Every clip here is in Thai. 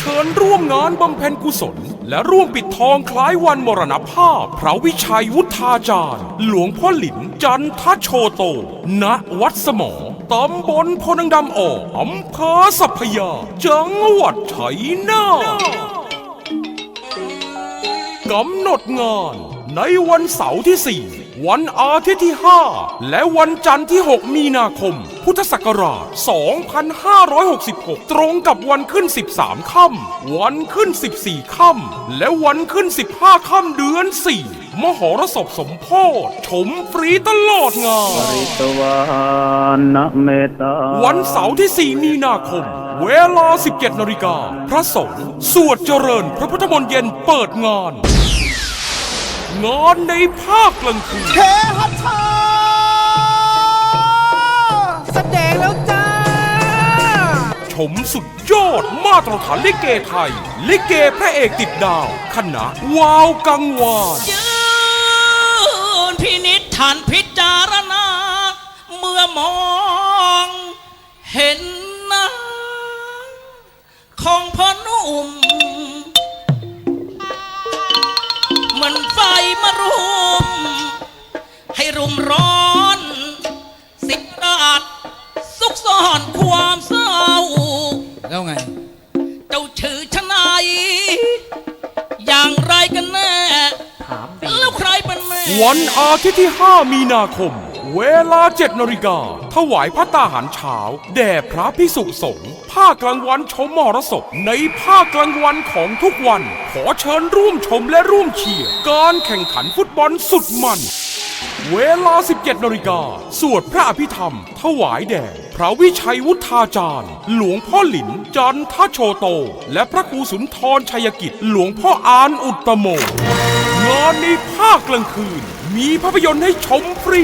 เชิญร่วมงานบำเพ็ญกุศล และร่วมปิดทองคล้ายวันมรณภาพ พระวิชัยวุฒาจารย์ หลวงพ่อหลินจันทโชโต ณวัดสมอตำบลพนังดำออกอำเภอสัพพยา จังหวัดชัยนาทกำหนดงานในวันเสาร์ที่ 4 วันอาทิตย์ที่ 5 และวันจันทร์ที่ 6 มีนาคม พุทธศักราช 2566 ตรงกับวันขึ้น 13 ค่ำ วันขึ้น 14 ค่ำ และวันขึ้น 15 ค่ำเดือน 4 มหรสพสมโพธิชมฟรีตลอดงานตวานะเมตตาวันเสาร์ที่ 4 มีนาคมเวลา 17 นาฬิกา พระสงฆ์สวดเจริญพระพุทธมนต์เย็นเปิดงาน งานในภาคกลางคืนเทหัทธาแสดงแล้วจ้า ชมสุดยอดมาตรฐานลิเกไทย ลิเกพระเอกติดดาว คณะวาวกังวานยืนพินิษฐานพิจารณา เมื่อมอง มือนไฟมารุม ให้รุมร้อน สิบราดซุกซ่อนความเศร้า แล้วไง เจ้าชื่อชนายอย่างไรกันแน่แล้วใครเป็นแม่ วันอาทิตย์ที่ 5 มีนาคม เวลา 7นาฬิกาถวายพระตาหารเช้า แด่พระพิสุสงฆ์ ภาคกลางวันชมมรสพในภาคกลางวันของทุกวัน ขอเชิญร่วมชมและร่วมเชียร์การแข่งขันฟุตบอลสุดมัน เวลา 17นาฬิกาสวดพระอภิธรรม ถวายแด่พระวิชัยวุฒาจารย์ หลวงพ่อหลิน จันทโชโต และพระครูสุนทรชัยกิจ หลวงพ่ออานอุตตโมงานในภาคกลางคืน มีภาพยนตร์ให้ชมฟรี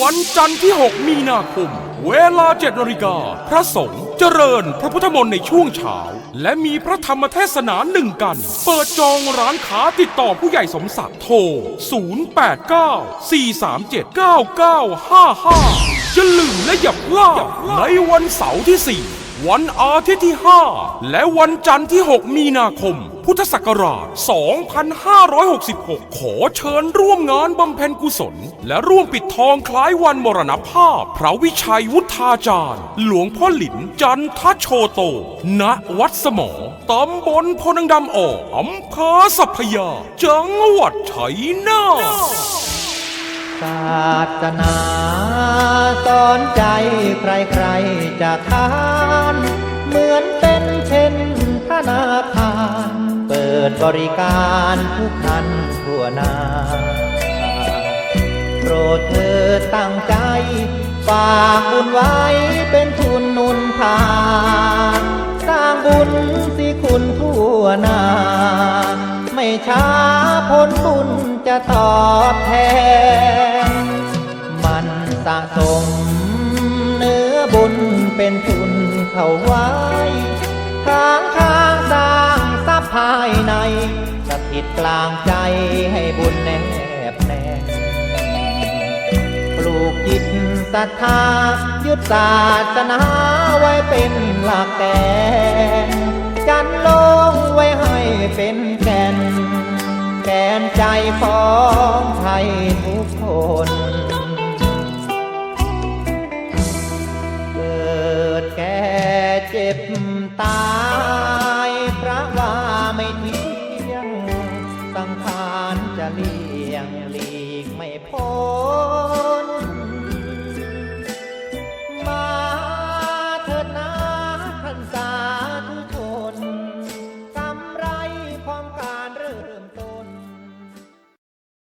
วันจันทร์ที่ 6 มีนาคม เวลา7นาฬิกาพระสงฆ์ เจริญพระพุทธมนต์ในช่วงเช้า และมีพระธรรมเทศนาหนึ่งกัน เปิดจองร้านค้าติดต่อผู้ใหญ่สมศักดิ์โทร 089 437 9955จะลืมและอย่าพลาดในวันเสาร์ที่ 4 วันอาทิตย์ที่ 5 และวันจันทร์ที่ 6 มีนาคม พุทธศักราช 2566 ขอเชิญร่วมงานบำเพ็ญกุศล และร่วมปิดทองคล้ายวันมรณภาพ พระวิชัยวุฒาจารย์ หลวงพ่อหลินจันทโชโต ณ วัดสมอตำบลพนังดำออกอำเภอสัพพยา จังหวัดชัยนาทศาสนาสอนใจใครๆจะทาน บริการทุกท่านทั่วนาโปรดเธอตั้งใจ ฝากบุญไว้เป็นทุนนุนทานสร้างบุญสิคุณทั่วนา ไม่ช้าผลบุญจะตอบแทน มันสะสมเนื้อบุญเป็นทุนเข้าไว้ สถิตกลางใจให้บุญแนบแน่ปลูกจิตศรัทธายึดศาสนาไว้เป็นหลักแกนจันลงไว้ให้เป็นแก่นแกนใจของไทยทุกคนเกิดแก่เจ็บตายานจะเลี่ยงหลีกไม่พ้น